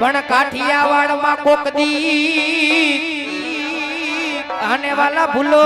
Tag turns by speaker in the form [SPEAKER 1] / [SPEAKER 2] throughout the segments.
[SPEAKER 1] પણ કાઠિયાવાડમાં કોક દી આને વાલા ભૂલો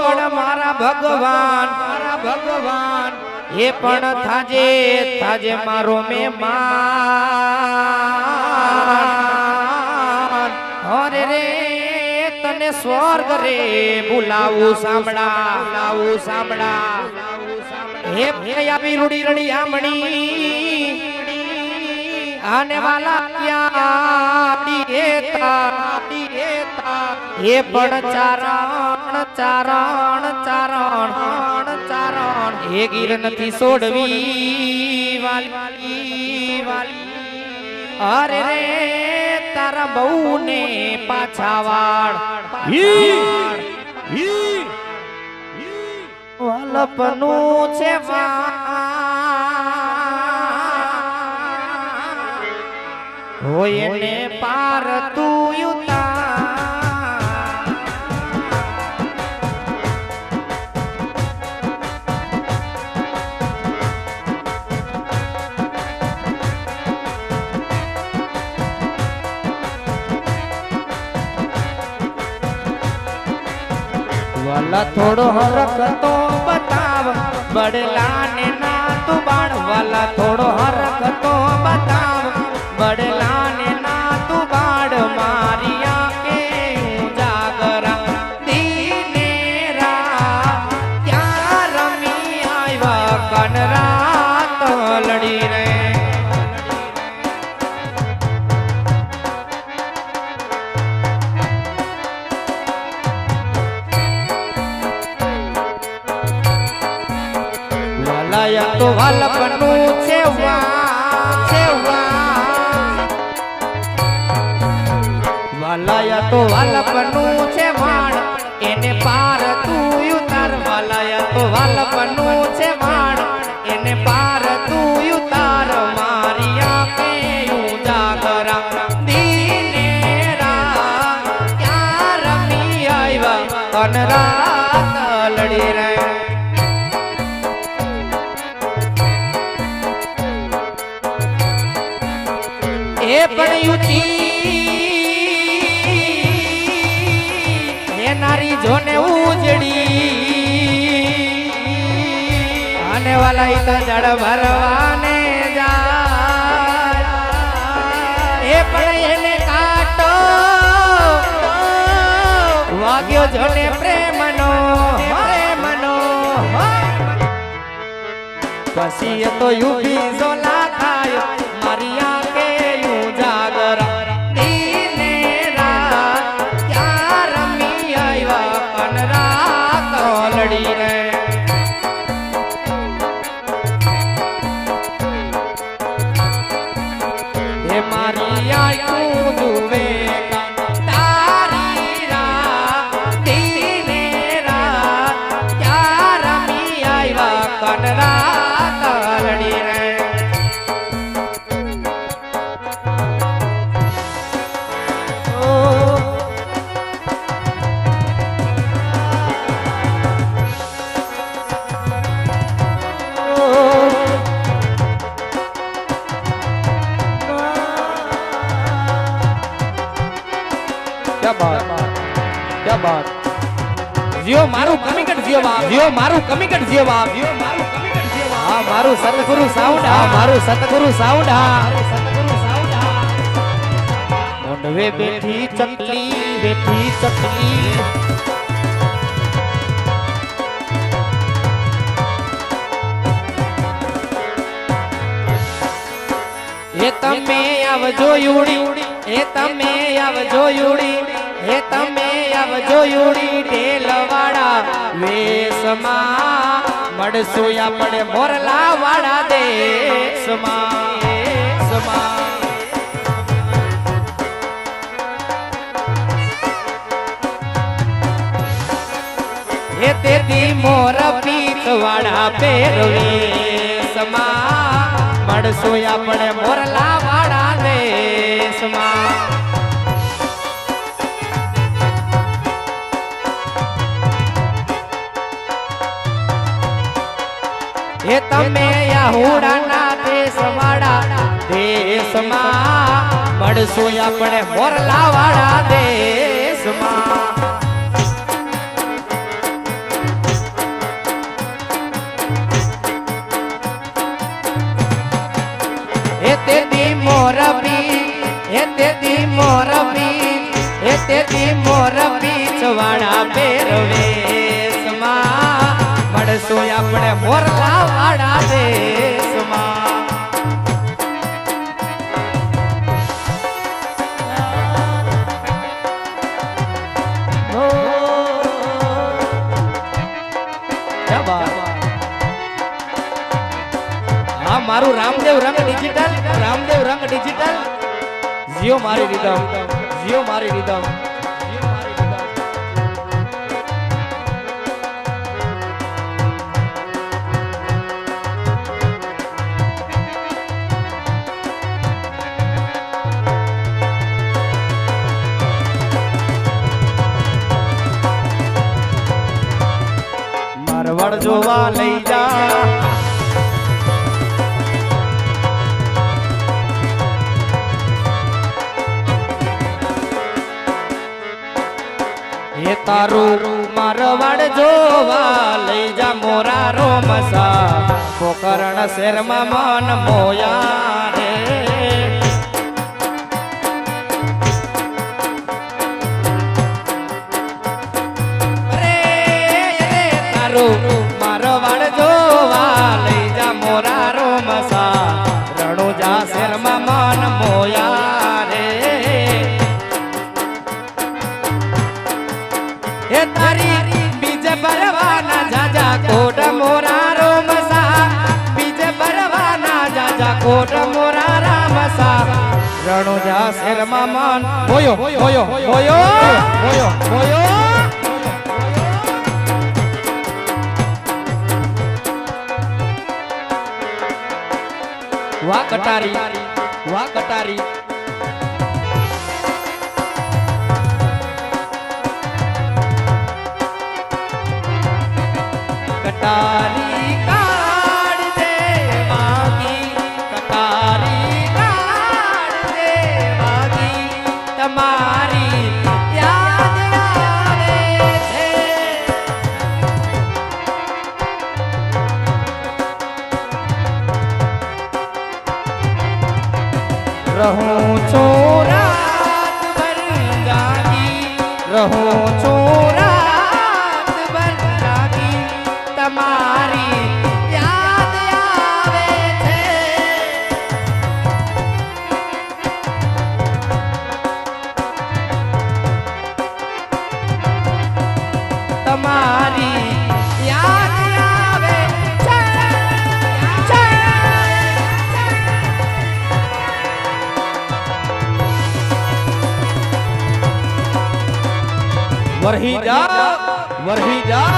[SPEAKER 1] પણ મારા ભગવાન મારા ભગવાન. એ પણ થાજે થાજે મારો મહેમાન. મારે રે, તને સ્વર્ગ રે બોલાવું સાંભળા બોલાવું સાંભળા. હે ભૈયા આવી રૂડી રડી આમણી. આને વાલા હે પણ ચારણ ચારણ ચારણ ચારણ. એ ગીર નથી છોડવી વાલી વાલી. અરે રે તારા બહુ ને પાછા વાળ. વલપનું છે હોય પાર તું વાલા થોડો હરકતો બતાવ બડલા ને ના તું બાણ. વાલા થોડો વાલાયા તો વાલપનું છે વાલાયા તો વાલપનું છે માણ એને પાર તું ઉતાર. વાલાયા તો વાલપનું છે માણ એને પાર તું ઉતાર. મારિયા કે ઉજાગરા દીને રા ક્યાં રમી આવ્યા? કન હે નારી જોને ઉજડી અને વાલા ઈ તો જડ ભરવાને જાય. એ પણ એને કાટો વાગ્યો જોને પ્રેમનો પ્રેમનો. પછી એ તો યુગી ઝોલા મારી આંખું જીઓ મારું કમિકટ જેવા બાપ મારું સતગુરુ સાઉન્ડ મારું સતગુરુ સાઉન્ડ મોંડવે બેઠી ચકલી બેઠી ચકલી. એ તમે આવજો યુડી, એ તમે આવજો યુડી, એ તમે આવજો યુડી, ઢેલવાડા મળશું આપણે મોરલા વાળા દેશમાં. દેશમાં તેથી મોર પીત વાળા સમા મળશું આપણે મોરલા વાળા દેશમાં. હે યાહુડાના દેશવાળા દેશમાં. મળશું આપણે મોરલા વાળા દેશમાં. એ તે દી મોરબી, એ તે મોરબી મળશું આપણે મોરલા રામદેવ રંગ ડિજિટલ રામદેવ રંગ ડિજિટલ. જીઓ મારી રીધમ જીઓ મારી રીધમ. જોવા લઈ તારું મારવાડ જોવા લઈ જા મોરા રોમસા પોકરણ શેરમાં મન મોયા રે. રે જાજા કોટ મોરા રામસા. રણુજા શેરમાં મન. હોયો હોયો હોયો હોયો હોયો. વાહ કટારી વાહ કટારી. કટારી. રહું છું રાત ભર જાગી રહું છું વરહી જા વરહી જા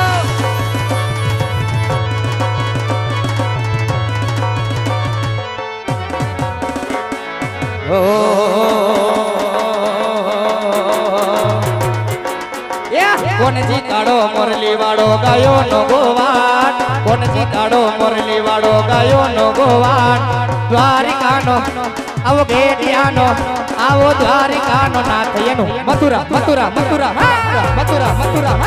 [SPEAKER 1] કોણ જીતાડો મોરલી વાળો ગાયો નો ગોવાન કોણ જીતાડો મોરલી વાળો ગાયો નો ગોવાટ દ્વારિકાનો આવો ગેડિયાનો આવો દ્વારિકા નો નાથ એનું મથુરા મથુરા મથુરા મથુરા મથુરા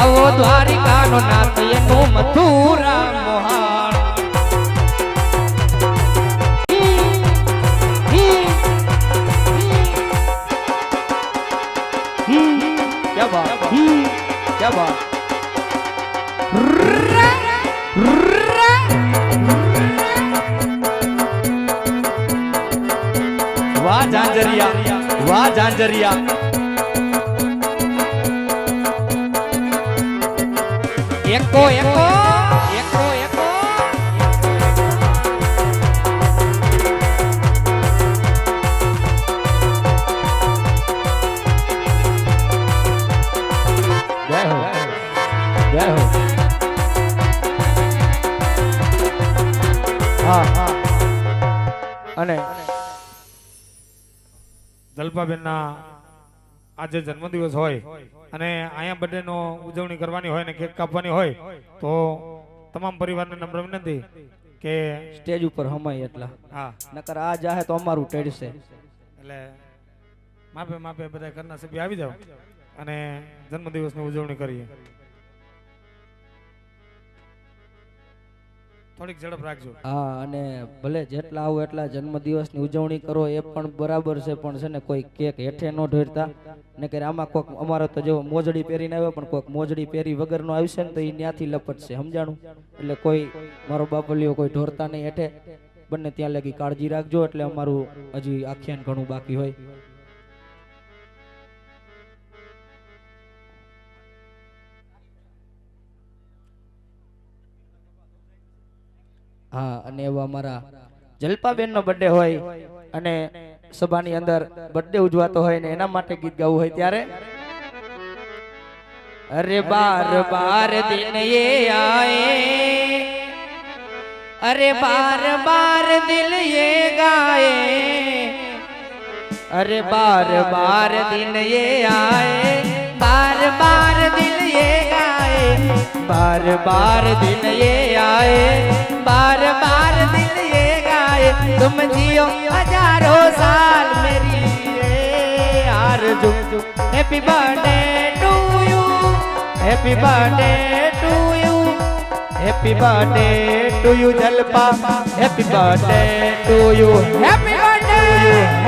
[SPEAKER 1] આવો દ્વારિકા નો નાથ એનું મથુરા મોહાણ વાહ ઝાંઝરિયા વાહ ઝાંઝરિયા એકો એકો અને
[SPEAKER 2] દલપાબેનના આજે જન્મદિવસ હોય અને અહીંયા બર્થડેનો ઉજવણી કરવાની હોય ને કેક કાપવાની હોય તો તમામ પરિવારને નમ્ર વિનંતી કે
[SPEAKER 1] સ્ટેજ ઉપર હમાય એટલા.
[SPEAKER 2] હા.
[SPEAKER 1] નકર આ જાહે તો અમારું ટેડશે.
[SPEAKER 2] એટલે માપે માપે બધા ઘરના સભ્ય આવી જાવ અને જન્મદિવસની ઉજવણી કરીએ. થોડીક ઝડપ રાખજો.
[SPEAKER 1] હા, અને ભલે જેટલા આવો એટલા જન્મદિવસની ઉજવણી કરો, એ પણ બરાબર છે, પણ છે ને કોઈ કેક હેઠે ન ઢોરતા. ને કે આમાં કોઈક અમારો તો જો મોજડી પહેરીને આવ્યો, પણ કોઈક મોજડી પહેરી વગરનો આવશે ને તો એ ત્યાંથી લપટશે, સમજાણું? એટલે કોઈ, મારો બાપલીઓ કોઈ ઢોરતા નહીં હેઠે. બંને ત્યાં લગી કાળજી રાખજો, એટલે અમારું હજી આખ્યાન ઘણું બાકી હોય. હા અને એવા અમારા જલપાબેનનો બર્થડે હોય અને સભાની અંદર બર્થડે ઉજવાતો હોય ને એના માટે ગીત ગાવું હોય ત્યારે? અરે બાર બાર દિન એ આયે. અરે બાર બાર દિલ એ ગાયે. અરે બાર બાર દિન એ આયે. બાર બાર बार बार दिन ये आए बार बार दिल ये गाए। तुम जियो हज़ारों साल मेरी आरज़ू। Happy birthday to you happy birthday to you happy birthday to you Jalpa happy birthday to you happy birthday